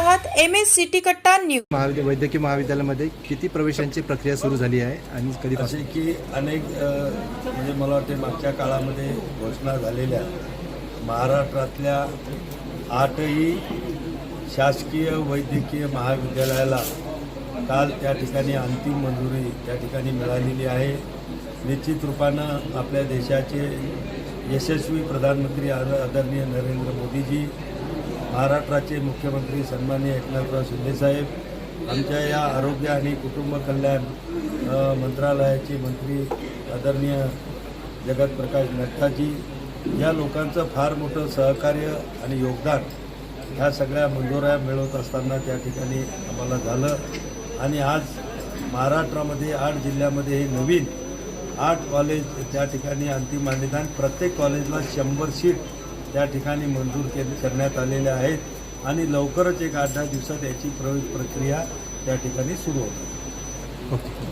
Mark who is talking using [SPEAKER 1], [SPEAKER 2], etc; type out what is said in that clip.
[SPEAKER 1] M S city कट्टा news
[SPEAKER 2] महाविद्या वैद्यकीय महाविद्यालयामध्ये किती प्रवेशांची प्रक्रिया सुरू झाली आहे आणि कधीपासून?
[SPEAKER 3] असे की अनेक म्हणजे मला वाटते मागच्या काळामध्ये घोषणा झालेल्या महाराष्ट्रातल्या आठही शासकीय वैद्यकीय महाविद्यालयाला काल त्या ठिकाणी अंतिम मंजुरी त्या ठिकाणी मिळालेली आहे. निश्चित रूपानं आपल्या देशाचे यशस्वी प्रधानमंत्री आद- आदरणीय नरेंद्र मोदीजी महाराष्ट्राचे मुख्यमंत्री सन्माननीय एकनाथराव शिंदेसाहेब आमच्या या आरोग्य आणि कुटुंब कल्याण मंत्रालयाचे मंत्री आदरणीय जगत प्रकाश नड्डाजी या लोकांचं फार मोठं सहकार्य आणि योगदान ह्या सगळ्या मंजुऱ्या मिळवत असताना त्या ठिकाणी आम्हाला झालं. आणि आज महाराष्ट्रामध्ये आठ जिल्ह्यामध्ये हे नवीन आठ कॉलेज त्या ठिकाणी अंतिम मान्यता प्रत्येक कॉलेजला शंभर सीट त्या ठिकाणी मंजूर के करण्यात आलेल्या आहेत आणि लवकरच एक आठ दहा दिवसात याची प्रवेश प्रक्रिया त्या ठिकाणी सुरू होते
[SPEAKER 2] ओके.